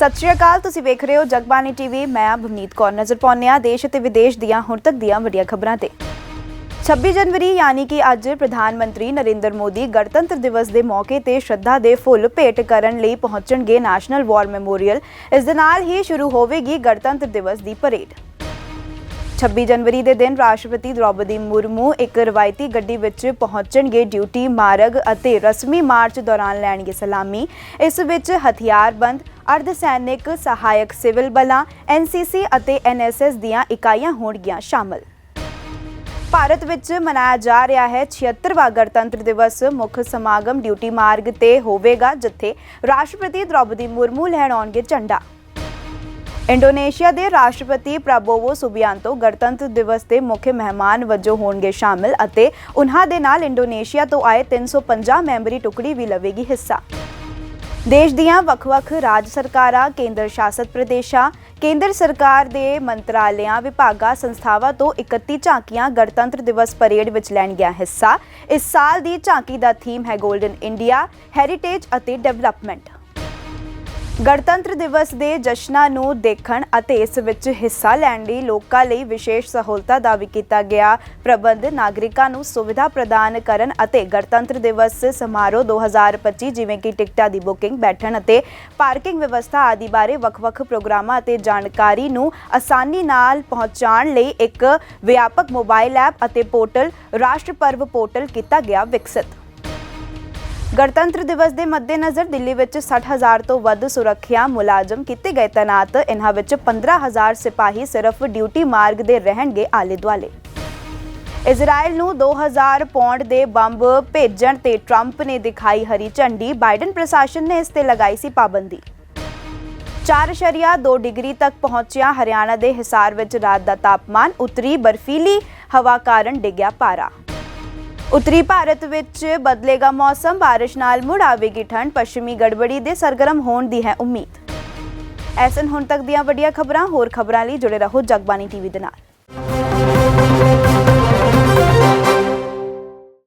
ਸਤਿ ਸ਼੍ਰੀ ਅਕਾਲ, ਤੁਸੀਂ ਵੇਖ ਰਹੇ ਹੋ ਜਗਬਾਣੀ ਟੀਵੀ। ਮੈਂ ਆ ਭਵਨੀਤ ਕੌਰ। ਨਜ਼ਰ ਪਾਉਂਦੇ ਹਾਂ ਦੇਸ਼ ਅਤੇ ਵਿਦੇਸ਼ ਦੀਆਂ ਹੁਣ ਤੱਕ ਦੀਆਂ ਵੱਡੀਆਂ ਖਬਰਾਂ ਤੇ। 26 ਜਨਵਰੀ ਯਾਨੀ ਕਿ ਅੱਜ ਪ੍ਰਧਾਨ ਮੰਤਰੀ ਨਰਿੰਦਰ ਮੋਦੀ ਗਣਤੰਤਰ ਦਿਵਸ ਦੇ ਮੌਕੇ ਤੇ ਸ਼ਰਧਾ ਦੇ ਫੁੱਲ ਭੇਟ ਕਰਨ ਲਈ ਪਹੁੰਚਣਗੇ ਨੈਸ਼ਨਲ ਵਾਰ ਮੈਮੋਰੀਅਲ ਇਸ ਦੇ ਨਾਲ ਹੀ ਸ਼ੁਰੂ ਹੋਵੇਗੀ ਗਣਤੰਤਰ ਦਿਵਸ ਦੀ ਪਰੇਡ। 26 ਜਨਵਰੀ ਦੇ ਦਿਨ ਰਾਸ਼ਟਰਪਤੀ ਦ੍ਰੌਪਦੀ ਮੁਰਮੂ ਇੱਕ ਰਵਾਇਤੀ ਗੱਡੀ ਵਿੱਚ ਪਹੁੰਚਣਗੇ ਡਿਊਟੀ, ਮਾਰਗ ਅਤੇ ਰਸਮੀ ਮਾਰਚ ਦੌਰਾਨ ਲੈਣਗੇ ਸਲਾਮੀ। ਇਸ ਵਿੱਚ ਹਥਿਆਰਬੰਦ ਅਰਧ ਸੈਨਿਕ ਸਹਾਇਕ ਸਿਵਲ ਬਲਾਂ ਐਨਸੀਸੀ ਅਤੇ ਐਨਐਸਐਸ ਦੀਆਂ ਇਕਾਈਆਂ ਹੋਣਗੀਆਂ ਸ਼ਾਮਲ। ਭਾਰਤ ਵਿੱਚ ਮਨਾਇਆ ਜਾ ਰਿਹਾ ਹੈ 76ਵਾਂ ਗਣਤੰਤਰ ਦਿਵਸ। ਮੁੱਖ ਸਮਾਗਮ ਡਿਊਟੀ ਮਾਰਗ ਤੇ ਹੋਵੇਗਾ, ਜਿੱਥੇ ਰਾਸ਼ਟਰਪਤੀ ਦ੍ਰੌਪਦੀ ਮੁਰਮੂ ਲਹਿਰਾਉਣਗੇ ਝੰਡਾ। ਇੰਡੋਨੇਸ਼ੀਆ ਦੇ ਰਾਸ਼ਟਰਪਤੀ ਪ੍ਰਬੋਵੋ ਸੁਬਿਆਂਤੋ ਗਣਤੰਤਰ ਦਿਵਸ ਦੇ ਮੁੱਖ ਮਹਿਮਾਨ ਵਜੋਂ ਹੋਣਗੇ ਸ਼ਾਮਿਲ ਅਤੇ ਉਨ੍ਹਾਂ ਦੇ ਨਾਲ ਇੰਡੋਨੇਸ਼ੀਆ ਤੋਂ ਆਏ 350 ਮੈਂਬਰੀ ਟੁਕੜੀ ਵੀ ਲਵੇਗੀ ਹਿੱਸਾ। ਦੇਸ਼ ਦੀਆਂ ਵੱਖ-ਵੱਖ ਰਾਜ ਸਰਕਾਰਾਂ, ਕੇਂਦਰ ਸ਼ਾਸਤ ਪ੍ਰਦੇਸ਼ਾਂ, ਕੇਂਦਰ ਸਰਕਾਰ ਦੇ ਮੰਤਰਾਲਿਆਂ, ਵਿਭਾਗਾਂ, ਸੰਸਥਾਵਾਂ ਤੋਂ 31 ਝਾਂਕੀਆਂ ਗਣਤੰਤਰ ਦਿਵਸ ਪਰੇਡ ਵਿੱਚ ਲੈਣਗੀਆਂ ਹਿੱਸਾ। ਇਸ ਸਾਲ ਦੀ ਝਾਂਕੀ ਦਾ ਥੀਮ ਹੈ 골ਡਨ ਇੰਡੀਆ ਹੈਰੀਟੇਜ ਅਤੇ ਡਿਵੈਲਪਮੈਂਟ ਗਣਤੰਤਰ ਦਿਵਸ ਦੇ ਜਸ਼ਨਾਂ ਨੂੰ ਦੇਖਣ ਅਤੇ ਇਸ ਵਿੱਚ ਹਿੱਸਾ ਲੈਣ ਲਈ ਲੋਕਾਂ ਲਈ ਵਿਸ਼ੇਸ਼ ਸਹੂਲਤਾਂ ਦਾ ਵੀ ਕੀਤਾ ਗਿਆ। ਪ੍ਰਬੰਧ ਨਾਗਰਿਕਾਂ ਨੂੰ ਸੁਵਿਧਾ ਪ੍ਰਦਾਨ ਕਰਨ ਅਤੇ ਗਣਤੰਤਰ ਦਿਵਸ ਸਮਾਰੋਹ 2025 ਜਿਵੇਂ ਕਿ ਟਿਕਟਾਂ ਦੀ ਬੁਕਿੰਗ, ਬੈਠਣ ਅਤੇ ਪਾਰਕਿੰਗ ਵਿਵਸਥਾ ਆਦਿ ਬਾਰੇ ਵੱਖ-ਵੱਖ ਪ੍ਰੋਗਰਾਮਾਂ ਅਤੇ ਜਾਣਕਾਰੀ ਨੂੰ ਆਸਾਨੀ ਨਾਲ ਪਹੁੰਚਾਉਣ ਲਈ ਇੱਕ ਵਿਆਪਕ ਮੋਬਾਈਲ ਐਪ ਅਤੇ ਪੋਰਟਲ, ਰਾਸ਼ਟਰ ਪਰਵ ਪੋਰਟਲ ਕੀਤਾ ਗਿਆ ਵਿਕਸਿਤ। ਗਣਤੰਤਰ ਦਿਵਸ ਦੇ ਮੱਦੇਨਜ਼ਰ ਦਿੱਲੀ ਵਿੱਚ 60000 ਤੋਂ ਵੱਧ ਸੁਰੱਖਿਆ ਮੁਲਾਜ਼ਮ ਕੀਤੇ ਗਏ ਤੈਨਾਤ। ਇਨ੍ਹਾਂ ਵਿੱਚ 15000 ਸਿਪਾਹੀ ਸਿਰਫ ਡਿਊਟੀ ਮਾਰਗ ਦੇ ਰਹਿਣਗੇ ਆਲੇ ਦੁਆਲੇ। ਇਜ਼ਰਾਈਲ ਨੂੰ 2000 ਪੌਂਡ ਦੇ ਬੰਬ ਭੇਜਣ ਤੇ ਟਰੰਪ ਨੇ ਦਿਖਾਈ ਹਰੀ ਝੰਡੀ, ਬਾਈਡਨ ਪ੍ਰਸ਼ਾਸਨ ਨੇ ਇਸ ਤੇ ਲਗਾਈ ਸੀ ਪਾਬੰਦੀ। 4.2 ਡਿਗਰੀ ਤੱਕ ਪਹੁੰਚਿਆ, ਹਰਿਆਣਾ ਦੇ ਹਿਸਾਰ ਵਿੱਚ ਰਾਤ ਦਾ ਤਾਪਮਾਨ ਉਤਰੀ ਬਰਫੀਲੀ ਹਵਾ ਕਾਰਨ ਡਿੱਗਿਆ ਪਾਰਾ। ਉੱਤਰੀ ਭਾਰਤ ਵਿੱਚ ਬਦਲੇਗਾ ਮੌਸਮ, ਬਾਰਿਸ਼ ਨਾਲ ਮੁੜ ਆਵੇਗੀ ਠੰਡ, ਪੱਛਮੀ ਗੜਬੜੀ ਦੇ ਸਰਗਰਮ ਹੋਣ ਦੀ ਹੈ ਉਮੀਦ। ਐਸਨ ਹੁਣ ਤੱਕ ਦੀਆਂ ਵੱਡੀਆਂ ਖਬਰਾਂ, ਹੋਰ ਖਬਰਾਂ ਲਈ ਜੁੜੇ ਰਹੋ ਜਗਬਾਣੀ ਟੀਵੀ ਦੇ ਨਾਲ।